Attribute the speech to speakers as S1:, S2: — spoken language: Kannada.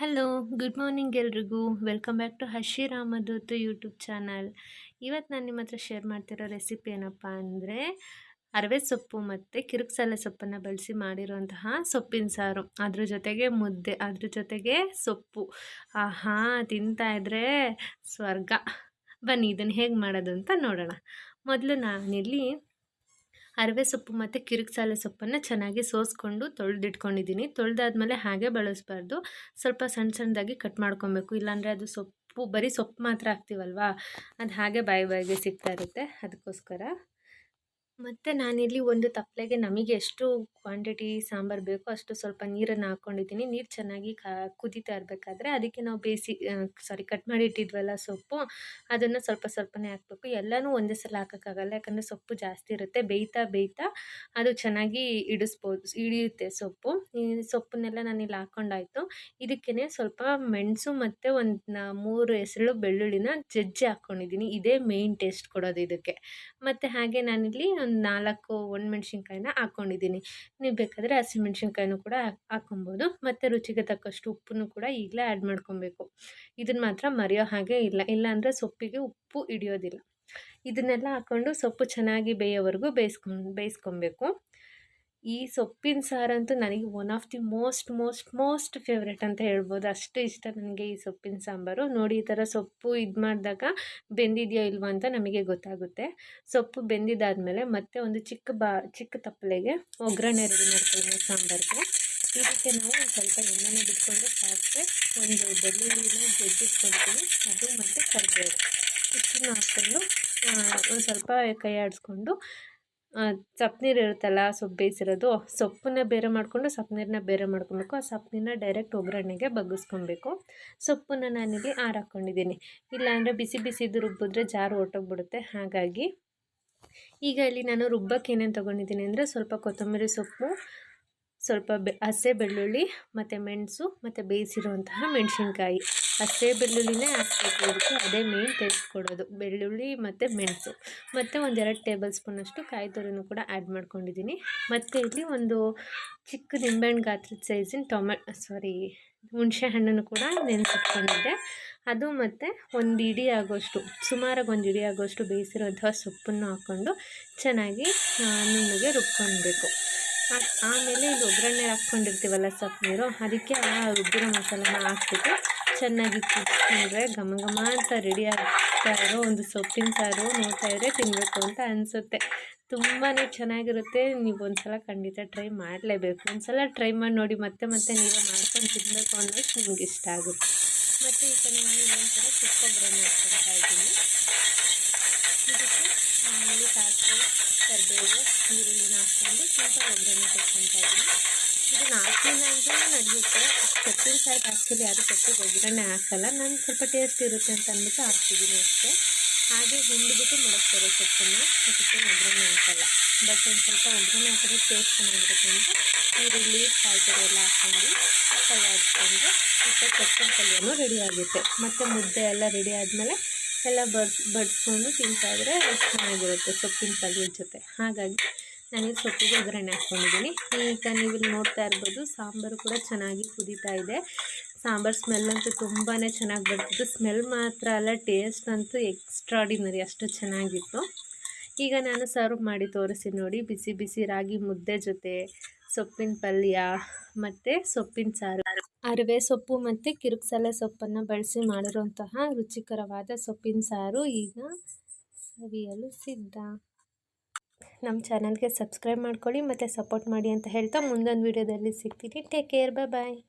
S1: ಹಲೋ, ಗುಡ್ ಮಾರ್ನಿಂಗ್ ಎಲ್ರಿಗೂ. ವೆಲ್ಕಮ್ ಬ್ಯಾಕ್ ಟು ಹಶಿರಾಮದೂತು ಯೂಟ್ಯೂಬ್ ಚಾನಲ್. ಇವತ್ತು ನಾನು ನಿಮ್ಮ ಹತ್ರ ಶೇರ್ ಮಾಡ್ತಿರೋ ರೆಸಿಪಿ ಏನಪ್ಪ ಅಂದರೆ, ಅರವೆ ಸೊಪ್ಪು ಮತ್ತು ಕಿರುಕ್ಸಲೆ ಸೊಪ್ಪನ್ನು ಬಳಸಿ ಮಾಡಿರುವಂತಹ ಸೊಪ್ಪಿನ ಸಾರು. ಅದ್ರ ಜೊತೆಗೆ ಮುದ್ದೆ, ಅದ್ರ ಜೊತೆಗೆ ಸೊಪ್ಪು. ಆಹಾ, ತಿಂತಾ ಇದ್ರೆ ಸ್ವರ್ಗ. ಬನ್ನಿ ಇದನ್ನು ಹೇಗೆ ಮಾಡೋದು ಅಂತ ನೋಡೋಣ. ಮೊದಲು ನಾನಿಲ್ಲಿ ಅರವೆ ಸೊಪ್ಪು ಮತ್ತು ಕಿರಿಕ್ಸಾಲೆ ಸೊಪ್ಪನ್ನು ಚೆನ್ನಾಗಿ ಸೋಸ್ಕೊಂಡು ತೊಳೆದಿಟ್ಕೊಂಡಿದ್ದೀನಿ. ತೊಳೆದಾದ್ಮೇಲೆ ಹಾಗೆ ಬಳಸಬಾರ್ದು. ಸ್ವಲ್ಪ ಸಣ್ಣ ಸಣ್ಣದಾಗಿ ಕಟ್ ಮಾಡ್ಕೊಬೇಕು. ಇಲ್ಲಾಂದರೆ ಅದು ಸೊಪ್ಪು, ಬರೀ ಸೊಪ್ಪು ಮಾತ್ರ ಹಾಕ್ತೀವಲ್ವಾ? ಅದು ಹಾಗೆ ಬಾಯಿ ಬಾಯಿಗೆ ಸಿಗ್ತಾ ಇರುತ್ತೆ. ಅದಕ್ಕೋಸ್ಕರ ಮತ್ತು ನಾನಿಲ್ಲಿ ಒಂದು ತಪ್ಪಲೆಗೆ ನಮಗೆ ಎಷ್ಟು ಕ್ವಾಂಟಿಟಿ ಸಾಂಬಾರು ಬೇಕೋ ಅಷ್ಟು ಸ್ವಲ್ಪ ನೀರನ್ನು ಹಾಕ್ಕೊಂಡಿದ್ದೀನಿ. ನೀರು ಚೆನ್ನಾಗಿ ಕಾ, ಕುದೀತಾ ಇರಬೇಕಾದ್ರೆ ಅದಕ್ಕೆ ನಾವು ಬೇಯಿಸಿ ಸಾರಿ ಕಟ್ ಮಾಡಿ ಇಟ್ಟಿದ್ವಲ್ಲ ಸೊಪ್ಪು, ಅದನ್ನು ಸ್ವಲ್ಪ ಸ್ವಲ್ಪನೇ ಹಾಕ್ಬೇಕು. ಎಲ್ಲನೂ ಒಂದೇ ಸಲ ಹಾಕೋಕ್ಕಾಗಲ್ಲ, ಯಾಕಂದರೆ ಸೊಪ್ಪು ಜಾಸ್ತಿ ಇರುತ್ತೆ. ಬೇಯ್ತಾ ಬೇಯ್ತಾ ಅದು ಚೆನ್ನಾಗಿ ಇಡಿಸ್ಬೋದು ಹಿಡಿಯುತ್ತೆ ಸೊಪ್ಪು. ಈ ಸೊಪ್ಪನ್ನೆಲ್ಲ ನಾನಿಲ್ಲಿ ಹಾಕ್ಕೊಂಡಾಯ್ತು ಇದಕ್ಕೇ ಸ್ವಲ್ಪ ಮೆಣಸು ಮತ್ತು ಒಂದು ಮೂರು ಹೆಸರು ಬೆಳ್ಳುಳ್ಳಿನ ಜಜ್ಜಿ ಹಾಕ್ಕೊಂಡಿದ್ದೀನಿ ಇದೇ ಮೇಯ್ನ್ ಟೇಸ್ಟ್ ಕೊಡೋದು ಇದಕ್ಕೆ. ಮತ್ತು ಹಾಗೆ ನಾನಿಲ್ಲಿ ಒಂದು ನಾಲ್ಕು ಒಣಮೆಣ್ಸಿನ್ಕಾಯಿನ ಹಾಕ್ಕೊಂಡಿದ್ದೀನಿ ನೀವು ಬೇಕಾದರೆ ಹಸಿಮೆಣ್ಸಿನ್ಕಾಯಿನೂ ಕೂಡ ಹಾಕ್ಕೊಬೋದು. ಮತ್ತು ರುಚಿಗೆ ತಕ್ಕಷ್ಟು ಉಪ್ಪನ್ನು ಕೂಡ ಈಗಲೇ ಆ್ಯಡ್ ಮಾಡ್ಕೊಬೇಕು. ಇದನ್ನು ಮಾತ್ರ ಮರೆಯೋ ಹಾಗೆ ಇಲ್ಲ. ಇಲ್ಲಾಂದರೆ ಸೊಪ್ಪಿಗೆ ಉಪ್ಪು ಹಿಡಿಯೋದಿಲ್ಲ. ಇದನ್ನೆಲ್ಲ ಹಾಕ್ಕೊಂಡು ಸೊಪ್ಪು ಚೆನ್ನಾಗಿ ಬೇಯೋವರೆಗೂ ಬೇಯಿಸ್ಕೊಂಡು ಬೇಯಿಸ್ಕೊಬೇಕು. ಈ ಸೊಪ್ಪಿನ ಸಾರಂತೂ ನನಗೆ one of the most most most favourite ಅಂತ ಹೇಳ್ಬೋದು. ಅಷ್ಟು ಇಷ್ಟ ನನಗೆ ಈ ಸೊಪ್ಪಿನ ಸಾಂಬಾರು. ನೋಡಿ, ಈ ಥರ ಸೊಪ್ಪು ಇದು ಮಾಡಿದಾಗ ಬೆಂದಿದೆಯೋ ಇಲ್ವೋ ಅಂತ ನಮಗೆ ಗೊತ್ತಾಗುತ್ತೆ. ಸೊಪ್ಪು ಬೆಂದಿದ್ದಾದಮೇಲೆ ಮತ್ತೆ ಒಂದು ಚಿಕ್ಕ ಬಾ, ಚಿಕ್ಕ ತಪ್ಪಲೆಗೆ ಒಗ್ಗರಣೆ ರೆಡಿ ಮಾಡ್ತೀನಿ ಸಾಂಬಾರಿಗೆ. ಇದಕ್ಕೆ ನಾವು ಒಂದು ಸ್ವಲ್ಪ ಎಣ್ಣೆನೇ ಬಿಟ್ಕೊಂಡು ಸಾಸಿವೆ, ಒಂದು ಬೆಳ್ಳುಳ್ಳಿನ ಜಜ್ಜಿಸ್ಕೊಳ್ತೀನಿ ಅದು ಮತ್ತು ಕರಿಬೇವು. ಇಷ್ಟನ್ನು ಹಾಕ್ಕೊಂಡು ಒಂದು ಸ್ವಲ್ಪ ಕೈ ಆಡಿಸ್ಕೊಂಡು ಸೊಪ್ಪು ನೀರು ಇರುತ್ತಲ್ಲ, ಸೊಪ್ಪು ಬೇಯಿಸಿರೋದು ಸೊಪ್ಪನ್ನ ಬೇರೆ ಮಾಡಿಕೊಂಡು ಸೊಪ್ಪು ನೀರನ್ನ ಬೇರೆ ಮಾಡ್ಕೊಬೇಕು. ಆ ಸೊಪ್ಪು ನೀರನ್ನ ಡೈರೆಕ್ಟ್ ಒಗ್ಗರಣೆಗೆ ಬಗ್ಗಿಸ್ಕೊಬೇಕು. ಸೊಪ್ಪನ್ನು ನಾನಿಲ್ಲಿ ಹಾಕ್ಕೊಂಡಿದ್ದೀನಿ ಇಲ್ಲಾಂದರೆ ಬಿಸಿ ಬಿಸಿದು ರುಬ್ಬಿದ್ರೆ ಜಾರು ಹೊಟ್ಟೋಗ್ಬಿಡುತ್ತೆ ಹಾಗಾಗಿ ಈಗ ಇಲ್ಲಿ ನಾನು ರುಬ್ಬಕ್ಕೆ ಏನೇನು ತೊಗೊಂಡಿದ್ದೀನಿ ಅಂದರೆ ಸ್ವಲ್ಪ ಕೊತ್ತಂಬರಿ ಸೊಪ್ಪು ಸ್ವಲ್ಪ ಬೆ, ಹಸೆ ಬೆಳ್ಳುಳ್ಳಿ, ಮತ್ತು ಮೆಣಸು, ಮತ್ತು ಬೇಯಿಸಿರುವಂತಹ ಮೆಣಸಿನ್ಕಾಯಿ. ಹಸೆ ಬೆಳ್ಳುಳ್ಳಿನೇ ಹಾಕ್ಬೇಕು ಇದಕ್ಕೆ ಅದೇ ಮೇನ್ ಟೇಸ್ಟ್ ಕೊಡೋದು. ಬೆಳ್ಳುಳ್ಳಿ ಮತ್ತು ಮೆಣಸು. ಮತ್ತು ಒಂದೆರಡು ಟೇಬಲ್ ಸ್ಪೂನಷ್ಟು ಕಾಯಿ ತುರಿನೂ ಕೂಡ ಆ್ಯಡ್ ಮಾಡ್ಕೊಂಡಿದ್ದೀನಿ. ಮತ್ತು ಇಲ್ಲಿ ಒಂದು ಚಿಕ್ಕ ನಿಂಬೆಹಣ್ಣು ಗಾತ್ರದ ಸೈಜಿನ ಟೊಮೆಟೊ ಸಾರಿ ಹುಣಸೆ ಹಣ್ಣನ್ನು ಕೂಡ ನೆನೆಸಿಟ್ಕೊಂಡಿದ್ದೆ. ಅದು ಮತ್ತು ಒಂದು ಇಡಿ ಆಗೋಷ್ಟು, ಸುಮಾರಾಗಿ ಒಂದು ಇಡಿ ಆಗೋಷ್ಟು ಬೇಯಿಸಿರುವಂತಹ ಸೊಪ್ಪನ್ನು ಹಾಕ್ಕೊಂಡು ಚೆನ್ನಾಗಿ ನುಣ್ಣಗೆ ರುಬ್ಕೊಳ್ಬೇಕು ಆಮೇಲೆ ಇದು ಒಗ್ಗರಣೆ ಹಾಕ್ಕೊಂಡಿರ್ತೀವಲ್ಲ ಸೊಪ್ಪು ನೀರು ಅದಕ್ಕೆ ಆ ರುಬ್ಬಿರೋ ಮಸಾಲನ ಹಾಕ್ಬಿಟ್ಟು ಚೆನ್ನಾಗಿ ಕುದಿಸ್ಕೊಂಡ್ರೆ ಘಮ ಘಮ ಅಂತ ರೆಡಿ ಆಗ್ತಾ ಇರೋ ಒಂದು ಸೊಪ್ಪಿನ ಸಾರು ನೋಡ್ತಾ ಇದ್ರೆ ತಿನ್ನಬೇಕು ಅಂತ ಅನಿಸುತ್ತೆ. ತುಂಬಾ ಚೆನ್ನಾಗಿರುತ್ತೆ. ನೀವು ಒಂದು ಸಲ ಖಂಡಿತ ಟ್ರೈ ಮಾಡಲೇಬೇಕು. ಒಂದು ಸಲ ಟ್ರೈ ಮಾಡಿ ನೋಡಿ ಮತ್ತೆ ಮತ್ತೆ ನೀವೇ ಮಾಡ್ಕೊಂಡು ತಿನ್ನಬೇಕು ಅನ್ನೋದು ನಿಮ್ಗೆ ಇಷ್ಟ ಆಗುತ್ತೆ. ಮತ್ತು ಈ ಕಡೆ ನಾನು ಇನ್ನೊಂದು ಚಿಕ್ಕೊಬ್ಬರನ್ನ ಹಾಕ್ಕೊಳ್ತಾ ಇದ್ದೀನಿ. ಇದಕ್ಕೆ ಮಾಮೂಲಿ ಸಾಸಿವೆ, ಕರಿಬೇವು ಒಗ್ಗರಣೆ ಕೊಟ್ಕೊತಾ ಇದ್ದೀನಿ. ಇದನ್ನು ಹಾಕಿಲ್ಲ ಅಂತಲೂ ನಡೆಯುತ್ತೆ. ಸೊಪ್ಪಿನ ಸಾರಿಗೆ ಆ್ಯಕ್ಚುಲಿ ಯಾರು ಸೊಪ್ಪಿಗೆ ಒಗ್ಗರಣೆ ಹಾಕಲ್ಲ. ನಾನು ಸ್ವಲ್ಪ ಟೇಸ್ಟ್ ಇರುತ್ತೆ ಅಂತ ಅಂದ್ಬಿಟ್ಟು ಹಾಕ್ತಿದ್ದೀನಿ ಅಷ್ಟೇ. ಹಾಗೆ ಹಿಂಡಿಬಿಟ್ಟು ಮಡಗ್ತಾರೆ ಸೊಪ್ಪನ್ನು. ಅದಕ್ಕೆ ಒಗ್ಗರಣೆ ಹಾಕಲ್ಲ. ಬಟ್ ಒಂದು ಸ್ವಲ್ಪ ಒಗ್ಗರಣೆ ಹಾಕಿದ್ರೆ ಟೇಸ್ಟ್ ಚೆನ್ನಾಗಿರುತ್ತೆ ಅಂತ ಈರುಳ್ಳಿ ಕಾಯಿತರೆ ಎಲ್ಲ ಹಾಕ್ಕೊಂಡು ಕೈ ಆಡಿಸ್ಕೊಂಡ್ರೆ ಮತ್ತು ಸೊಪ್ಪಿನ ಪಲ್ಯನೂ ರೆಡಿ ಆಗುತ್ತೆ. ಮತ್ತು ಮುದ್ದೆ ಎಲ್ಲ ರೆಡಿ ಆದಮೇಲೆ ಎಲ್ಲ ಬಡ್ಸ್ ಬಡಿಸ್ಕೊಂಡು ತಿಂತಾಯಿದ್ರೆ ಚೆನ್ನಾಗಿರುತ್ತೆ ಸೊಪ್ಪಿನ ಪಲ್ಯದ ಜೊತೆ. ಹಾಗಾಗಿ ನಾನಿಲ್ಲಿ ಸೊಪ್ಪಿಗೆ ಒಗ್ಗರಣೆ ಹಾಕ್ಕೊಂಡಿದ್ದೀನಿ. ಈಗ ನೀವು ಇಲ್ಲಿ ನೋಡ್ತಾ ಇರ್ಬೋದು, ಸಾಂಬಾರು ಕೂಡ ಚೆನ್ನಾಗಿ ಕುದೀತಾ ಇದೆ. ಸಾಂಬಾರು ಸ್ಮೆಲ್ ಅಂತೂ ತುಂಬಾ ಚೆನ್ನಾಗಿ ಬರ್ತಿತ್ತು. ಸ್ಮೆಲ್ ಮಾತ್ರ ಅಲ್ಲ ಟೇಸ್ಟ್ ಅಂತೂ ಎಕ್ಸ್ಟ್ರಾಡಿನರಿ ಅಷ್ಟು ಚೆನ್ನಾಗಿತ್ತು. ಈಗ ನಾನು ಸರ್ವ್ ಮಾಡಿ ತೋರಿಸಿ ನೋಡಿ. ಬಿಸಿ ಬಿಸಿ ರಾಗಿ ಮುದ್ದೆ ಜೊತೆ, ಸೊಪ್ಪಿನ ಪಲ್ಯ, ಮತ್ತು ಸೊಪ್ಪಿನ ಸಾರು. ಅರಿವೆ ಸೊಪ್ಪು ಮತ್ತು ಕಿರುಕ್ಸಲೆ ಸೊಪ್ಪನ್ನು ಬಳಸಿ ಮಾಡಿರುವಂತಹ ರುಚಿಕರವಾದ ಸೊಪ್ಪಿನ ಸಾರು ಈಗ ಸವಿಯಲು ಸಿದ್ಧ. ನಮ್ಮ ಚಾನಲ್ಗೆ ಸಬ್ಸ್ಕ್ರೈಬ್ ಮಾಡ್ಕೊಳ್ಳಿ ಮತ್ತು ಸಪೋರ್ಟ್ ಮಾಡಿ ಅಂತ ಹೇಳ್ತಾ ಮುಂದೊಂದು ವೀಡಿಯೋದಲ್ಲಿ ಸಿಗ್ತೀನಿ. ಟೇಕ್ ಕೇರ್ ಬಾಯ್ ಬಾಯ್